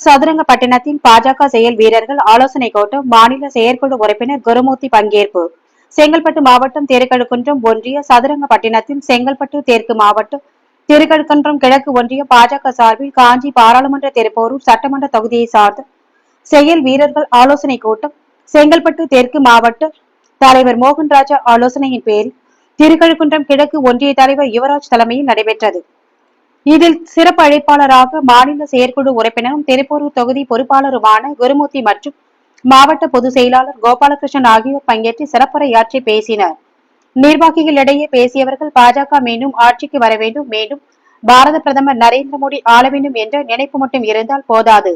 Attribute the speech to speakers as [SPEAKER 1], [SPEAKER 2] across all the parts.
[SPEAKER 1] சதுரங்கப்பட்டினத்தில் பாஜக செயல் வீரர்கள் ஆலோசனை கூட்டம் மாநில செயற்குழு உறுப்பினர் குருமூர்த்தி பங்கேற்பு. செங்கல்பட்டு மாவட்டம் திருக்கழுக்குன்றம் ஒன்றிய சதுரங்கப்பட்டினத்தில் செங்கல்பட்டு தெற்கு மாவட்டம் திருக்கழுக்குன்றம் கிழக்கு ஒன்றிய பாஜக சார்பில் காஞ்சி பாராளுமன்ற திருப்போரூர் சட்டமன்ற தொகுதியை சார்ந்த செயல் வீரர்கள் ஆலோசனை கூட்டம் செங்கல்பட்டு தெற்கு மாவட்ட தலைவர் மோகன்ராஜா ஆலோசனையின் பேரில் திருக்கழுக்குன்றம் கிழக்கு ஒன்றிய தலைவர் யுவராஜ் தலைமையில் நடைபெற்றது. இதில் சிறப்பு அழைப்பாளராக மாநில செயற்குழு உறுப்பினரும் திருப்பூர் தொகுதி பொறுப்பாளருமான குருமூர்த்தி மற்றும் மாவட்ட பொதுச் செயலாளர் கோபாலகிருஷ்ணன் ஆகியோர் பங்கேற்று சிறப்புரையாற்றி பேசினர். நிர்வாகிகளிடையே பேசியவர்கள் பாஜக மீண்டும் ஆட்சிக்கு வர வேண்டும் மீண்டும் பாரத பிரதமர் நரேந்திர மோடி ஆள வேண்டும் என்ற நினைப்பு மட்டும் இருந்தால் போதாது.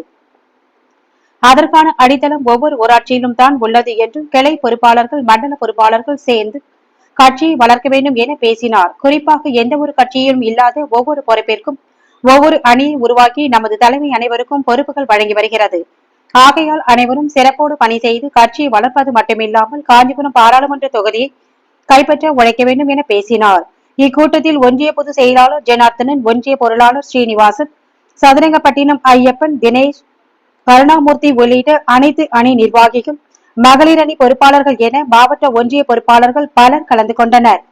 [SPEAKER 1] அதற்கான அடித்தளம் ஒவ்வொரு ஊராட்சியிலும் தான் உள்ளது என்றும் கிளை பொறுப்பாளர்கள் மண்டல பொறுப்பாளர்கள் சேர்ந்து கட்சியை வளர்க்க வேண்டும் என பேசினார். குறிப்பாக எந்த ஒரு கட்சியிலும் இல்லாத ஒவ்வொரு பொறுப்பிற்கும் ஒவ்வொரு அணியை உருவாக்கி நமது தலைமை அனைவருக்கும் பொறுப்புகள் வழங்கி வருகிறது. ஆகையால் அனைவரும் சிறப்போடு பணி செய்து கட்சியை வளர்ப்பது மட்டுமில்லாமல் காஞ்சிபுரம் பாராளுமன்ற தொகுதியை கைப்பற்ற உழைக்க வேண்டும் என பேசினார். இக்கூட்டத்தில் ஒன்றிய பொதுச் செயலாளர் ஜனார்த்தனன் ஒன்றிய பொருளாளர் ஸ்ரீனிவாசன் சதுரங்கப்பட்டினம் ஐயப்பன் தினேஷ் கருணாமூர்த்தி உள்ளிட்ட அனைத்து அணி நிர்வாகிகள் மகளிர் அணி பொறுப்பாளர்கள் என மாவட்ட ஒன்றிய பொறுப்பாளர்கள் பலர் கலந்து கொண்டனர்.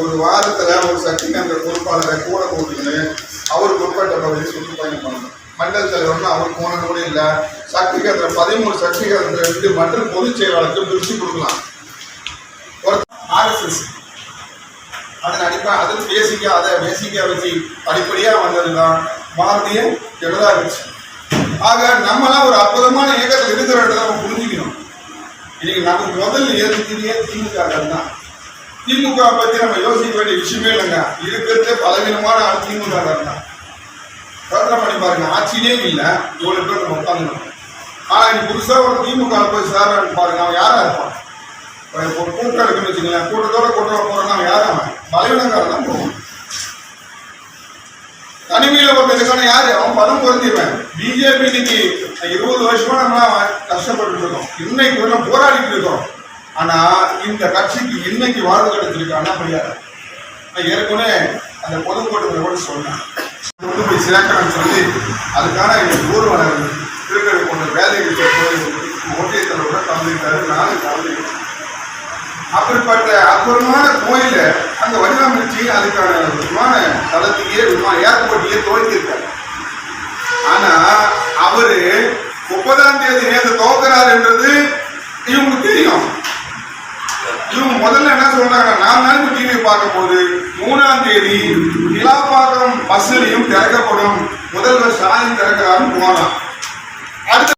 [SPEAKER 2] ஒரு வாரத்துல ஒரு சக்திகேந்திர பொறுப்பாளரை கூட கூட்டின்னு அவருக்கு உட்பட்ட பகுதியை சுற்றுப்பயணம் பண்ணணும். மண்டல் தலைவர்னு அவர் போனது கூட இல்லை. சக்தி கேந்திர பதிமூணு சக்தி கேந்திர ரெண்டு மற்றும் பொதுச் செயலாளருக்கு பிரிச்சு கொடுக்கலாம். ஆர்எஸ்எஸ் அதன் அடிப்படை அதில் பேசிக்கா அதை பேசிக்கா வச்சு படிப்படியாக வந்தது தான் பாரதிய ஜனதா ஆக நம்மளாம் ஒரு அற்புதமான இயக்கத்தில் இருக்கிறத நம்ம புரிஞ்சுக்கணும். இன்னைக்கு நமக்கு முதல் எதிர்க்கிறதே திமுக தான். திமுக பற்றி நம்ம யோசிக்க வேண்டிய விஷயமே இல்லைங்க. இருக்கிறதே பலவீனமான ஆள் திமுக தான். யோசனை பண்ணி பாருங்க ஆட்சியிலே இல்லை. இவ்வளோ பேர் நம்ம உட்காந்துக்கணும் ஆனால் இன்னைக்கு புதுசாக ஒரு திமுக போய் சேர்றான்னு பாருங்க அவன் யாராக இருப்பான்? இப்போ கூட்டம் இருக்குன்னு வச்சுக்கலாம் கூட்டத்தோட கூட்டம் போறான் அவன் யாரும் அவன் பலவீனக்காரன் தான் போவான். தனிமையில ஒரு யாரு? அவன் பணம் பொருந்திடுவேன். பிஜேபி இன்னைக்கு இருபது வருஷமா நம்ம கஷ்டப்பட்டு இருக்கோம். இன்னைக்கு கூட போராடிட்டு இருக்கோம். ஆனா இந்த கட்சிக்கு இன்னைக்கு வாழ்வு கிடைச்சிருக்கான்னா முடியாது நான் ஏற்கனவே அந்த பொதுக்கூட்டத்தில் கூட சொன்னேன். கொண்டு போய் சேர்க்கணும்னு சொல்லி அதுக்கான எங்கள் ஊர்வலம் திருக்கடை போன்ற வேலைகள் போய் ஒன்றியத்தில் கூட கலந்துக்கிட்டாரு. நானும் கலந்துக்கிட்டேன். அப்படிப்பட்ட அற்புதமான கோயில அந்த வடிவமைச்சு அதுக்கான தெரியுமா? ஏர்போர்ட்லயே ஏர்போர்ட்டையே துவக்கியிருக்காரு ஆனா அவரு முப்பதாம் தேதி நேற்று துவக்கிறாருன்றது இவங்களுக்கு தெரியும். இவங்க முதல்ல என்ன சொல்றாங்க நாலு நாளைக்கு டிவி பார்க்க போது மூணாம் தேதி நிலாப்பாக்கம் பஸ்லையும் திறக்கப்படும். முதல்வர் ஸ்டாலின் திறக்கிறாருன்னு போனான் அடுத்த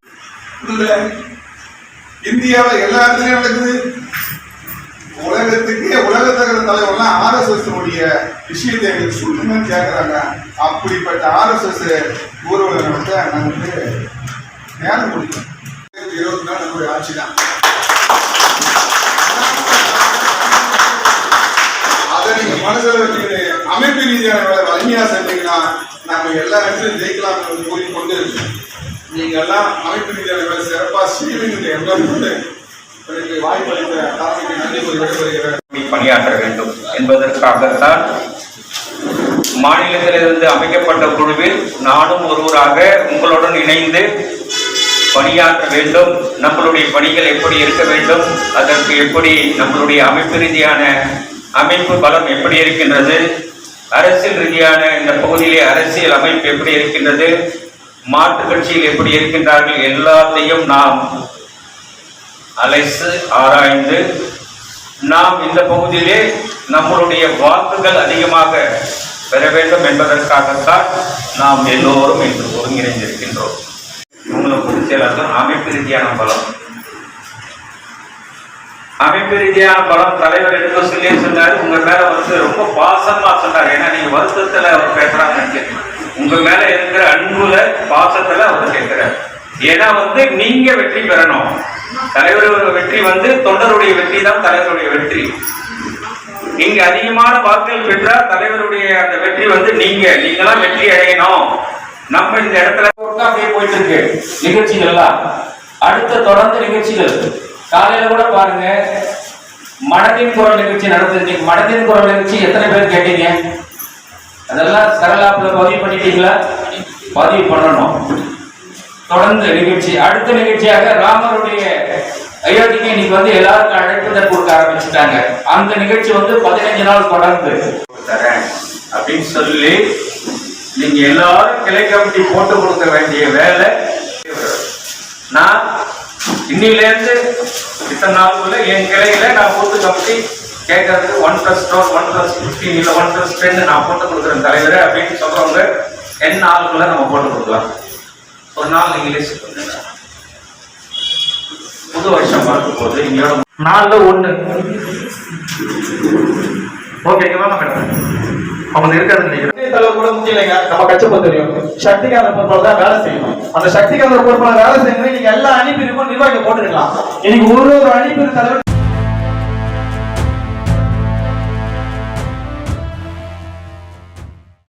[SPEAKER 2] இந்தியாவில் எல்லா இடத்துலையும் நடக்குது. உலகத்துக்கே உலகத்தகர தலைவர்லாம் ஆர்எஸ்எஸ் உடைய விஷயத்தை எங்களுக்கு சொல்லுங்கன்னு கேட்கறாங்க அப்படிப்பட்ட ஆர்எஸ்எஸ் ஊர்வலம் நடத்த நமக்கு நேரம் கொடுக்கணும் இருபத்தி நாள் நம்முடைய ஆட்சி தான். அதை நீங்க மனசுல வச்சுக்கிட்டு அமைப்பு ரீதியான வேலை வலிமையா செஞ்சீங்கன்னா நம்ம எல்லா இடத்துலையும் ஜெயிக்கலாம் என்று கூறிக்கொண்டு நீங்க எல்லாம் அமைப்பு ரீதியான வேலை சிறப்பா செய்வீங்க எல்லாம்
[SPEAKER 3] பணியாற்ற வேண்டும் என்பதற்காகத்தான் மாநிலத்திலிருந்து அமைக்கப்பட்ட குழுவில் நானும் ஒருவராக உங்களுடன் இணைந்து பணியாற்ற வேண்டும். நம்மளுடைய பணிகள் எப்படி இருக்க வேண்டும்? அதற்கு எப்படி நம்மளுடைய அமைப்பு ரீதியான அமைப்பு பலம் எப்படி இருக்கின்றது? அரசியல் ரீதியான இந்த பகுதியிலே அரசியல் அமைப்பு எப்படி இருக்கின்றது? மாற்றுக் கட்சியில் எப்படி இருக்கின்றார்கள்? எல்லாத்தையும் நாம் அலைத்து ஆராய்ந்து நாம் இந்த பகுதியிலே நம்மளுடைய வாக்குகள் அதிகமாக பெற வேண்டும் என்பதற்காகத்தான் நாம் எல்லோரும் இன்று ஒருங்கிணைந்திருக்கின்றோம். உங்களுக்கு பொதுச் அமைப்பு ரீதியான பலம். அமைப்பு ரீதியான பலம் தலைவர் எடுக்க சொல்லி சொன்னாரு. உங்க மேல வந்து ரொம்ப பாசமா சொன்னார். ஏன்னா நீங்க வருத்தத்துல அவர் பேசுறாங்க நினைக்கிறேன். உங்க மேல இருக்கிற அன்புல பாசத்துல அவர் கேட்கிறார் ஏன்னா வந்து நீங்க வெற்றி பெறணும். தலைவரோட வெற்றி வந்து தொண்டருடைய வெற்றி தான் தலைவருடைய வெற்றி. நீங்க அதிகமான வாக்குகள் பெற்றால் தலைவருடைய அந்த வெற்றி வந்து நீங்க நீங்களாம் வெற்றி அடையணும். நம்ம இந்த இடத்துல அப்படியே போயிட்டு இருக்கு நிகழ்ச்சிகள் எல்லாம் அடுத்த தொடர்ந்து நிகழ்ச்சிகள். காலையில கூட பாருங்க.
[SPEAKER 4] மனதின் குரல் நிகழ்ச்சி நடந்தது மனதின் குரல் நிகழ்ச்சி எத்தனை பேர் கேட்டீங்க? அதெல்லாம் சரலாப்புல பதிவு பண்ணிட்டீங்களா? பதிவு பண்ணணும். தொடர்ந்து நிகழ்ச்சி அடுத்த நிகழ்ச்சியாக ராமருடைய அயோத்திக்கு இன்னைக்கு வந்து எல்லாருக்கும் அழைப்புதல் கொடுக்க ஆரம்பிச்சுட்டாங்க. அந்த நிகழ்ச்சி வந்து பதினைஞ்சு நாள் தொடர்ந்து.
[SPEAKER 3] தரேன் அப்படின்னு சொல்லி நீங்க எல்லாரும் கிளை கமிட்டி போட்டு கொடுக்க வேண்டிய வேலை. நான் இன்னிலேருந்து இத்தனை நாளுக்குள்ள என் கிளையில நான் போட்டு கமிட்டி கேட்கறதுக்கு ஒன் பிளஸ் டோர் ஒன் பிளஸ் ஃபிஃப்டீன் இல்லை ஒன் பிளஸ் டென் நான் போட்டு கொடுக்குறேன் தலைவர் அப்படின்னு சொல்றவங்க என் நாளுக்குள்ள நம்ம போட்டு கொடுக்கலாம். ஒரு நாள் நீங்க லிஸ்ட் பண்ணுங்க புது வருஷம் பிறக்க போது இங்கோட
[SPEAKER 5] நாலுல ஒண்ணு. ஓகேங்களா மேடம் அவங்க இருக்கிறது நினைக்கிறேன். தலைவர் கூட முக்கியம் இல்லைங்க. நம்ம கட்சி பொறுத்த தெரியும் சக்திகாந்த பொறுப்பாளர் தான் வேலை செய்யணும். அந்த சக்திகாந்த பொறுப்பாளர் வேலை செய்யணும் நீங்க எல்லா அணிப்பிரிவும் நிர்வாகிக்க போட்டுருக்கலாம். இன்னைக்கு ஒரு ஒரு அணிப்பிரிவு தலைவர்